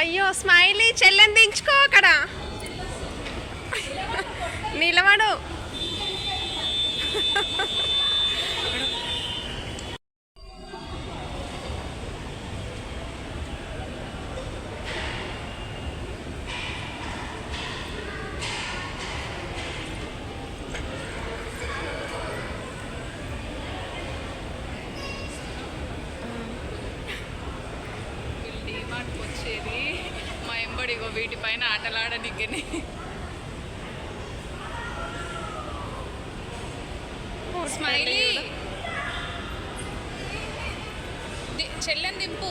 అయ్యో స్మైలీ చెల్లెని దించుకో అక్కడ. నిలబడు వచ్చేది మా ఎంబడి ఇగో వీటిపైన ఆటలాడనికని స్మైలీ. చెల్లెని దింపు.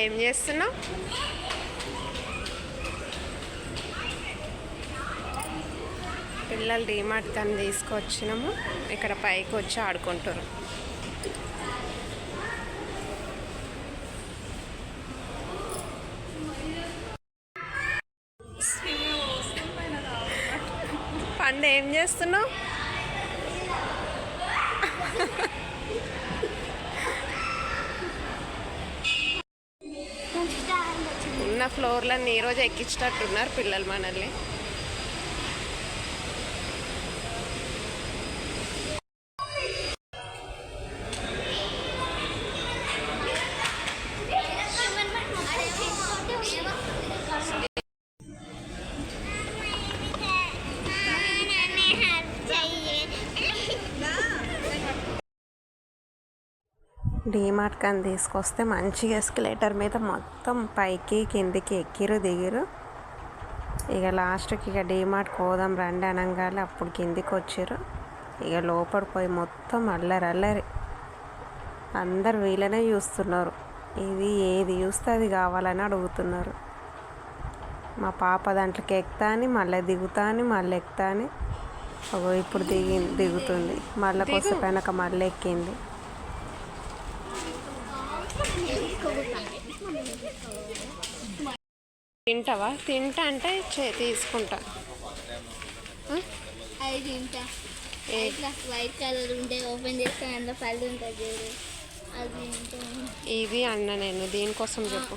ఏం చేస్తున్నావు? పిల్లలు డీమార్ట్ కానీ తీసుకొచ్చినాము. ఇక్కడ పైకి వచ్చి ఆడుకుంటారు పండు ఏం చేస్తున్నావు? ఉన్న ఫ్లోర్లన్నీ ఈరోజు ఎక్కించేటట్టున్నారు పిల్లలు మనల్ని. డీమార్ట్ కానీ తీసుకొస్తే మంచిగా ఎస్కలేటర్ మీద మొత్తం పైకి కిందికి ఎక్కిరు దిగిరు. ఇక లాస్ట్కి ఇక డీమార్ట్ పోదాం రండి అనగానే అప్పుడు కిందికి వచ్చారు ఇక లోపల పోయి మొత్తం అల్లరి అల్లరి. అందరు వీళ్ళనే చూస్తున్నారు. ఇది ఏది చూస్తే అది కావాలని అడుగుతున్నారు. మా పాప దాంట్లోకి ఎక్కుతా అని మళ్ళీ దిగుతా అని మళ్ళీ ఎక్కుతా అని ఇప్పుడు దిగి దిగుతుంది. మళ్ళీ కొసపోయినాక మళ్ళీ ఎక్కింది. తింటావా? తింటా అంటే చే- తీసుకుంటా. అది తింటా. ఇట్లా వైట్ కలర్ ఉంటే ఓపెన్ చేస్తే అందులో పళ్ళు ఉంటుంది అది ఇది అన్న నేను దీనికోసం చెప్పు.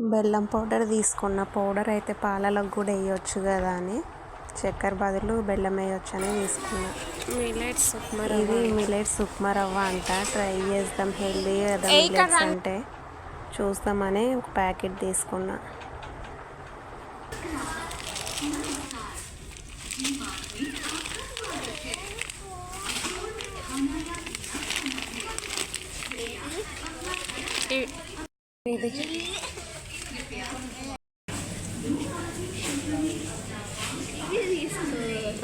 బెల్లం పౌడర్ తీసుకున్న. పౌడర్ అయితే పాలలకు కూడా వేయొచ్చు కదా అని. చక్కెర బదులు బెల్లం వేయొచ్చు అని తీసుకున్నా. మిలెట్స్ ఉప్మా ఇది మిలెట్స్ ఉప్మా రవ్వ అంట. ట్రై చేద్దాం. హెల్దీ కదా మిలెట్స్ అంటే చూద్దామని ఒక ప్యాకెట్ తీసుకున్నా. ఇది ఇది తీసుకో ఆహా,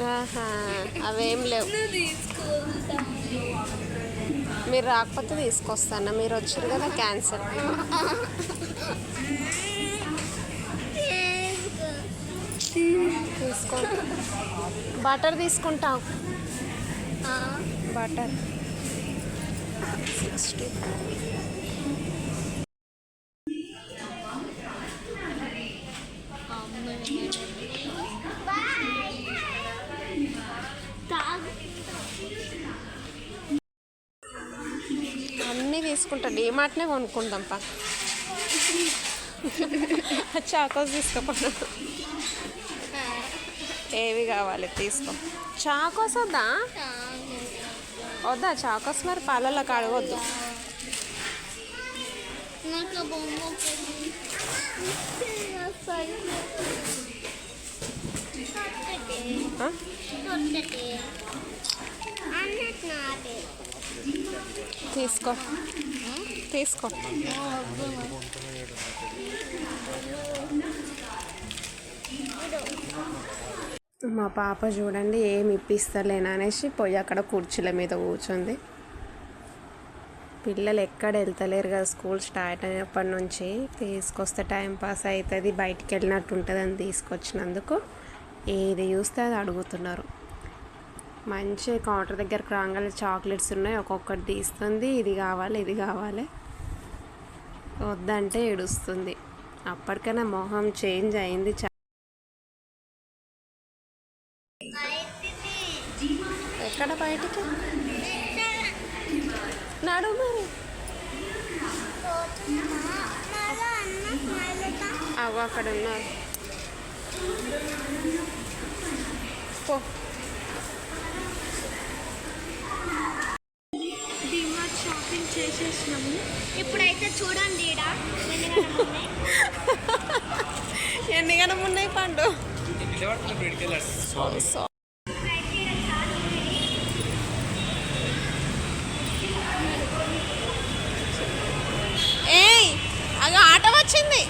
అవేం లేవు. తీసుకుంటా మీరు రాకపోతే తీసుకొస్తాను. మీరు వచ్చారు కదా క్యాన్సల్ తీసుకో బటర్ తీసుకుంటావు బటర్. సిక్స్టీ. తీసుకుంటా డిమార్ట్నే కొనుక్కుందాం పా. చాకోస్ తీసుకోపోయినా ఏవి కావాలి తీసుకో. చాకోస్ వద్దా? వద్దా చాకోస్ మరి పాలలో కడగొద్దు నాకు తీసుకో తీసుకో మా పాప చూడండి ఏమి ఇప్పిస్తలేనా అనేసి పోయి అక్కడ కుర్చీల మీద కూర్చుంది. పిల్లలు ఎక్కడ వెళ్తలేరు కదా స్కూల్ స్టార్ట్ అయినప్పటి నుంచి. తీసుకొస్తే టైం పాస్ అవుతుంది బయటికి వెళ్ళినట్టు ఉంటుంది అని తీసుకొచ్చినందుకు ఏది చూస్తే అది అడుగుతున్నారు. మంచి కౌంటర్ దగ్గరకు రాగానే చాక్లెట్స్ ఉన్నాయి. ఒక్కొక్కటి తీస్తుంది. ఇది కావాలి ఇది కావాలి. వద్దంటే ఏడుస్తుంది. అప్పటికైనా మొహం చేంజ్ అయింది. ఎక్కడ బయటికి? నడు మరి. అవ్వ అక్కడ ఉన్నారు. పో. షాపింగ్ చేసేసినాము. ఇప్పుడైతే చూడండి ఈడ. ఎన్ని గణం ఉన్నాయి పండు? ఏయ్ అగ ఆట వచ్చింది.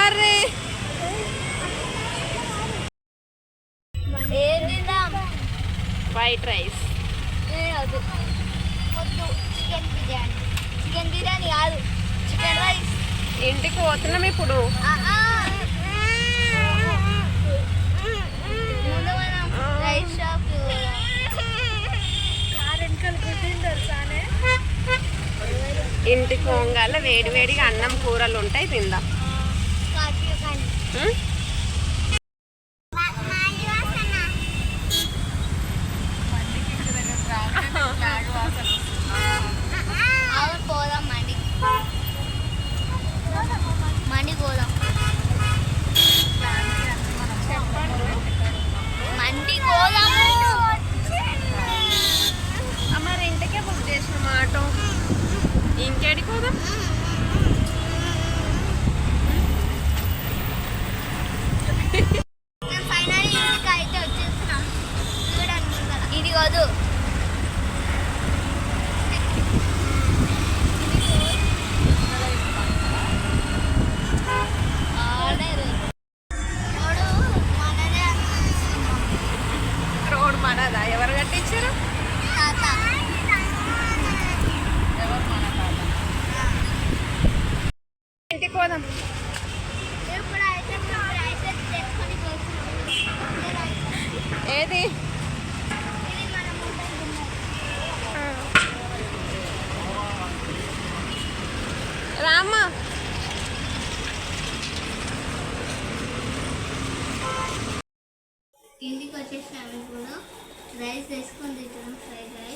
అరే ఏం తిందాం వైట్ రైస్ ఏ వద్దు వద్దు చికెన్ బిర్యానీ చికెన్ బిర్యానీ కాదు. చికెన్ రైస్ ఇంటికి పోతున్నాం ఇప్పుడు. రైస్ షాప్ ఇంటికి పోగాల వేడి వేడిగా అన్నం కూరలు ఉంటాయి తిందాం. ఇంకేడికి పోదాం మేము ఫైనల్ ఇంటికి అయితే వచ్చేస్తున్నాం చూడండి ముందర. ఇది వద్దు రోడ్ మనదా ఎవరు కట్టించారు ఇంటికి పోదాం. ఏది? రామ్మా. ఇంటికి వచ్చేసాము ఇప్పుడు రైస్ వేసుకొని తింటాం ఫ్రైడ్ రైస్.